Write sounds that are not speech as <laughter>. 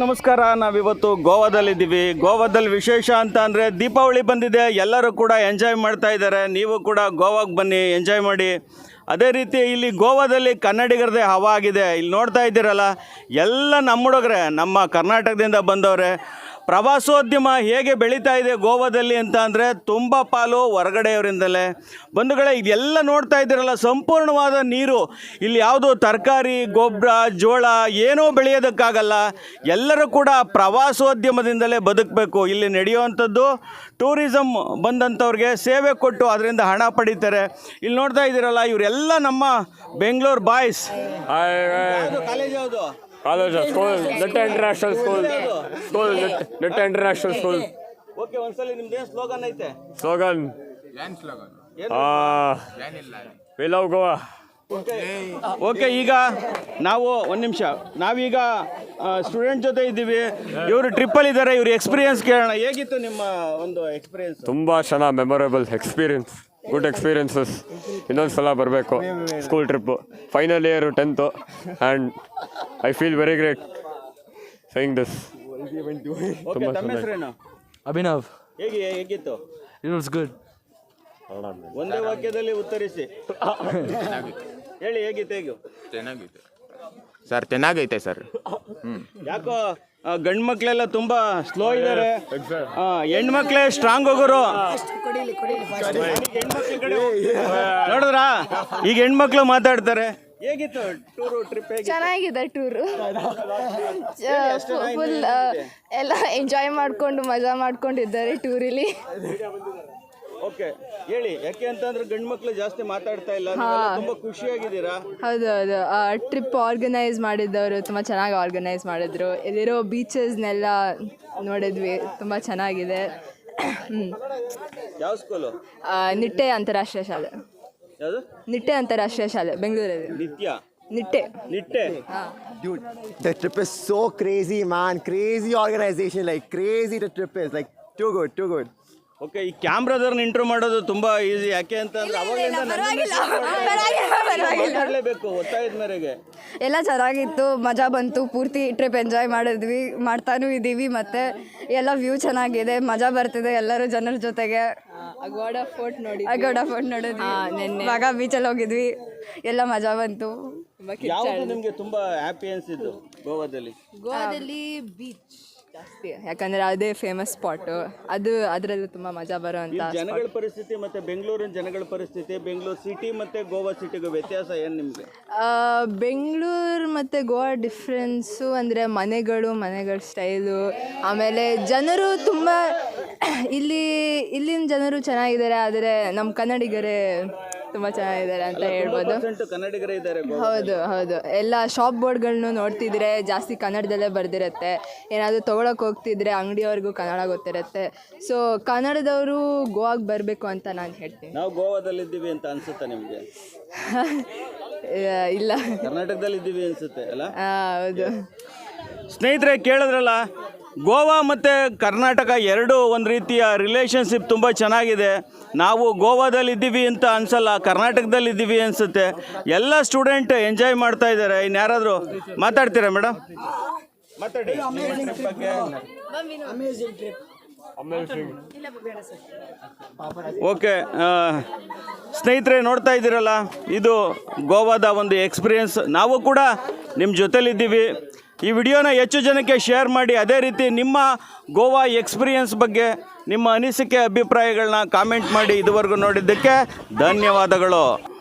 ನಮಸ್ಕಾರ. ನಾವಿವತ್ತು ಗೋವಾದಲ್ಲಿದ್ದೀವಿ. ಗೋವಾದಲ್ಲಿ ವಿಶೇಷ ಅಂತ ಅಂದರೆ ದೀಪಾವಳಿ ಬಂದಿದೆ. ಎಲ್ಲರೂ ಕೂಡ ಎಂಜಾಯ್ ಮಾಡ್ತಾ ಇದ್ದಾರೆ. ನೀವು ಕೂಡ ಗೋವಾಗೆ ಬನ್ನಿ, ಎಂಜಾಯ್ ಮಾಡಿ. ಅದೇ ರೀತಿ ಇಲ್ಲಿ ಗೋವಾದಲ್ಲಿ ಕನ್ನಡಿಗರದೇ ಹವಾ ಆಗಿದೆ ಇಲ್ಲಿ ನೋಡ್ತಾ ಇದ್ದೀರಲ್ಲ, ಎಲ್ಲ ನಮ್ಮ ಹುಡುಗರೆ, ನಮ್ಮ ಕರ್ನಾಟಕದಿಂದ ಬಂದವರೆ. ಪ್ರವಾಸೋದ್ಯಮ ಹೇಗೆ ಬೆಳೀತಾ ಇದೆ ಗೋವಾದಲ್ಲಿ ಅಂತ ಅಂದರೆ ತುಂಬ ಪಾಲು ಹೊರಗಡೆಯವರಿಂದಲೇ. ಬಂಧುಗಳೇ ಇದೆಲ್ಲ ನೋಡ್ತಾ ಇದ್ದೀರಲ್ಲ ಸಂಪೂರ್ಣವಾದ ನೀರು. ಇಲ್ಲಿ ಯಾವುದು ತರಕಾರಿ ಗೊಬ್ಬರ ಜೋಳ ಏನೂ ಬೆಳೆಯೋದಕ್ಕಾಗಲ್ಲ. ಎಲ್ಲರೂ ಕೂಡ ಪ್ರವಾಸೋದ್ಯಮದಿಂದಲೇ ಬದುಕಬೇಕು. ಇಲ್ಲಿ ನಡೆಯುವಂಥದ್ದು ಟೂರಿಸಮ್ ಬಂದಂಥವ್ರಿಗೆ ಸೇವೆ ಕೊಟ್ಟು ಅದರಿಂದ ಹಣ ಪಡೀತಾರೆ. ಇಲ್ಲಿ ನೋಡ್ತಾ ಇದ್ದೀರಲ್ಲ ಇವರೆಲ್ಲ ನಮ್ಮ ಬೆಂಗಳೂರು ಬಾಯ್ಸ್. ಕಾಲೇಜ್ ಯಾವುದು? College school Nitte international school school Nitte international school okay ಒಂದ್ಸಲಿ ಏನು ಸ್ಲೋಗನ್ ಐತೆ? Slogan we love Goa okay. ಈಗ ನಾವು ಒಂದು ನಿಮಿಷ. ನಾವೀಗ ಸ್ಟೂಡೆಂಟ್ ಜೊತೆ ಇದ್ದೀವಿ. ಇವರು ಟ್ರಿಪ್ಪಲ್ಲಿ ಇದ್ದಾರೆ ಇವ್ರ ಎಕ್ಸ್ಪೀರಿಯನ್ಸ್ ಕೇಳೋಣ. ಹೇಗಿತ್ತು ನಿಮ್ಮ ಒಂದು ಎಕ್ಸ್ಪೀರಿಯನ್ಸ್ ತುಂಬ ಚೆನ್ನಾಗಿ ಮೆಮೊರೇಬಲ್ ಎಕ್ಸ್ಪೀರಿಯನ್ಸ್ ಗುಡ್ ಎಕ್ಸ್ಪೀರಿಯನ್ಸಸ್ ಇನ್ನೊಂದು ಸಲ ಬರಬೇಕು school trip final year tenth and I feel very great saying this ಹೆಸರೇನು? ಅಭಿನವ್. ಹೇಗೆ ಹೇಗಿತ್ತು? ಇಟ್ ವಾಸ್ ಗುಡ್ ಒಂದೇ ವಾಕ್ಯದಲ್ಲಿ ಉತ್ತರಿಸಿ. ಹೇಳಿ ಹೇಗಿತ್ತು ಹೇಗೆ? ಚೆನ್ನಾಗಿತ್ತು ಸರ್ ಚೆನ್ನಾಗೈತೆ ಸರ್. ಯಾಕೋ ಗಂಡು ಮಕ್ಕಳೆಲ್ಲ ಮಕ್ಳೆಲ್ಲ ತುಂಬಾ ಸ್ಲೋ ಇದ್ದಾರೆ. ಹೆಣ್ಮಕ್ಳೇ ಸ್ಟ್ರಾಂಗ್ ಹೋಗೋರು. ನೋಡಿದ್ರಾ? ಈಗ ಹೆಣ್ಮಕ್ಳು ಮಾತಾಡ್ತಾರೆ. ಹೇಗಿತ್ತು ಟೂರು ಟ್ರಿಪ್ ಚೆನ್ನಾಗಿದೆ ಟೂರು. <laughs> ಫುಲ್ ಎಲ್ಲ ಎಂಜಾಯ್ ಮಾಡ್ಕೊಂಡು ಮಜಾ ಮಾಡ್ಕೊಂಡಿದ್ದಾರೆ ಟೂರಲ್ಲಿ. ಓಕೆ ಹೇಳಿ ಯಾಕೆ ಅಂತಂದ್ರೆ ಗಂಡು ಮಕ್ಕಳು ಜಾಸ್ತಿ ಮಾತಾಡ್ತಾ ಇಲ್ಲ ತುಂಬಾ ಖುಷಿಯಾಗಿದ್ದೀರಾ? ಹೌದು ಹೌದು. ಟ್ರಿಪ್ ಆರ್ಗನೈಸ್ ಮಾಡಿದ್ದವರು ತುಂಬಾ ಚೆನ್ನಾಗಿ ಆರ್ಗನೈಸ್ ಮಾಡಿದ್ರು. ಇಲ್ಲಿರೋ ಬೀಚಸ್ನೆಲ್ಲ ನೋಡಿದ್ವಿ ತುಂಬಾ ಚೆನ್ನಾಗಿದೆ. ಯಾವ ಸ್ಕೂಲು ನಿಟ್ಟೆ ಅಂತಾರಾಷ್ಟ್ರೀಯ ಶಾಲೆ. ಯಾವುದು? ನಿಟ್ಟೆ ಅಂತಾರಾಷ್ಟ್ರೀಯ ಶಾಲೆ ಬೆಂಗಳೂರಲ್ಲಿ. Nithya? Nitte. Nitte? The trip is so crazy crazy, crazy organisation like crazy the trip trip like too good too good good. Okay ಈ ಕ್ಯಾಮ್ರಾದವ್ರನ್ನ ಇಂಟ್ರೂ ಮಾಡೋದು ತುಂಬಾ ಈಸಿ ಯಾಕೆ ಅಂತಂದ್ರೆ ಅವಾಗಲಿಂದ ಮಾತಾಡಲೇಬೇಕು ಒತ್ತಾಯದ ಮೇರೆಗೆ. ಎಲ್ಲ ಚೆನ್ನಾಗಿತ್ತು ಮಜಾ ಬಂತು ಪೂರ್ತಿ ಟ್ರಿಪ್ ಎಂಜಾಯ್ ಮಾಡಿದ್ವಿ ಮಾಡ್ತಾನೂ ಇದ್ದೀವಿ ಮತ್ತೆ ಎಲ್ಲ ವ್ಯೂ ಚೆನ್ನಾಗಿದೆ ಮಜಾ ಬರ್ತಿದೆ ಎಲ್ಲರೂ ಜನರ ಜೊತೆಗೆ. ಅಗೋಡ ಫೋರ್ಟ್ ನೋಡಿ ಅಗೋಡ ಫೋರ್ಟ್ ನೋಡಿದ್ವಿ. ನೆನ್ನೆ. ಮಗ ಬೀಚಲ್ಲಿ ಹೋಗಿದ್ವಿ. ಎಲ್ಲ ಮಜಾ ಬಂತು. ಯಾವುದು ನಿಮ್ಗೆ ತುಂಬಾ ಹ್ಯಾಪಿ ಅನ್ಸಿದ್ದು ಗೋವಾದಲ್ಲಿ? ಗೋವಾದಲ್ಲಿ ಬೀಚ್ ಜಾಸ್ತಿ. ಯಾಕಂದರೆ ಅದೇ ಫೇಮಸ್ ಸ್ಪಾಟ್ ಅದು ಅದರಲ್ಲೂ ತುಂಬಾ ಮಜಾ ಬರೋ ಅಂತ ಜನಗಳ ಪರಿಸ್ಥಿತಿ ಮತ್ತೆ ಬೆಂಗಳೂರಿನ ಜನಗಳ ಪರಿಸ್ಥಿತಿ ಬೆಂಗಳೂರು ಸಿಟಿ ಮತ್ತೆ ಗೋವಾ ಸಿಟಿಗೂ ವ್ಯತ್ಯಾಸ ಏನು ನಿಮಗೆ? ಬೆಂಗಳೂರು ಮತ್ತೆ ಗೋವಾ ಡಿಫ್ರೆನ್ಸು ಅಂದರೆ ಮನೆಗಳು ಮನೆಗಳ ಸ್ಟೈಲು ಆಮೇಲೆ ಜನರು ತುಂಬ ಇಲ್ಲಿ ಇಲ್ಲಿನ ಜನರು ಚೆನ್ನಾಗಿದ್ದಾರೆ ಆದರೆ ನಮ್ಮ ಕನ್ನಡಿಗರೇ ತುಂಬ ಚೆನ್ನಾಗಿದ್ದಾರೆ ಅಂತ ಹೇಳ್ಬೋದು. ಪರ್ಸೆಂಟ್ ಕನ್ನಡಿಗರೇ ಇದ್ದಾರೆ ಹೌದು ಹೌದು. ಎಲ್ಲ ಶಾಪ್ ಬೋರ್ಡ್ಗಳನ್ನು ನೋಡ್ತಿದ್ರೆ ಜಾಸ್ತಿ ಕನ್ನಡದಲ್ಲೇ ಬರ್ದಿರತ್ತೆ. ಏನಾದರೂ ತೊಗೊಳಕ್ಕೆ ಹೋಗ್ತಿದ್ರೆ ಅಂಗಡಿಯವ್ರಿಗೂ ಕನ್ನಡ ಗೊತ್ತಿರುತ್ತೆ. ಸೊ ಕನ್ನಡದವರು ಗೋವಾಗೆ ಬರಬೇಕು ಅಂತ ನಾನು ಹೇಳ್ತೀನಿ. ನಾವು ಗೋವಾದಲ್ಲಿದ್ದೀವಿ ಅಂತ ಅನ್ಸುತ್ತಾ ನಿಮಗೆ? <laughs> ಇಲ್ಲ. ಕರ್ನಾಟಕದಲ್ಲಿ ಇದ್ದೀವಿ ಅನ್ಸುತ್ತೆ ಅಲ್ಲ? ಹೌದು. ಸ್ನೇಹಿತರೆ ಕೇಳಿದ್ರಲ್ಲ ಗೋವಾ ಮತ್ತು ಕರ್ನಾಟಕ ಎರಡು ಒಂದು ರೀತಿಯ ರಿಲೇಷನ್ಶಿಪ್ ತುಂಬ ಚೆನ್ನಾಗಿದೆ. ನಾವು ಗೋವಾದಲ್ಲಿ ಇದ್ದೀವಿ ಅಂತ ಅನಿಸಲ್ಲ ಕರ್ನಾಟಕದಲ್ಲಿ ಇದ್ದೀವಿ ಅನಿಸುತ್ತೆ. ಎಲ್ಲ ಸ್ಟೂಡೆಂಟ್ ಎಂಜಾಯ್ ಮಾಡ್ತಾ ಇದ್ದಾರೆ. ಇನ್ಯಾರಾದರೂ ಮಾತಾಡ್ತೀರಾ ಮೇಡಮ್ ಮಾತಾಡಿ. ಓಕೆ ಸ್ನೇಹಿತರೆ ನೋಡ್ತಾ ಇದ್ದೀರಲ್ಲ ಇದು ಗೋವಾದ ಒಂದು ಎಕ್ಸ್ಪೀರಿಯನ್ಸ್ ನಾವು ಕೂಡ ನಿಮ್ಮ ಜೊತೆಲಿದ್ದೀವಿ. ಈ ವಿಡಿಯೋನ ಹೆಚ್ಚು ಜನಕ್ಕೆ ಶೇರ್ ಮಾಡಿ. ಅದೇ ರೀತಿ ನಿಮ್ಮ ಗೋವಾ ಎಕ್ಸ್ಪೀರಿಯನ್ಸ್ ಬಗ್ಗೆ ನಿಮ್ಮ ಅನಿಸಿಕೆ, ಅಭಿಪ್ರಾಯಗಳನ್ನ ಕಾಮೆಂಟ್ ಮಾಡಿ ಇದುವರೆಗೂ ನೋಡಿದ್ದಕ್ಕೆ ಧನ್ಯವಾದಗಳು.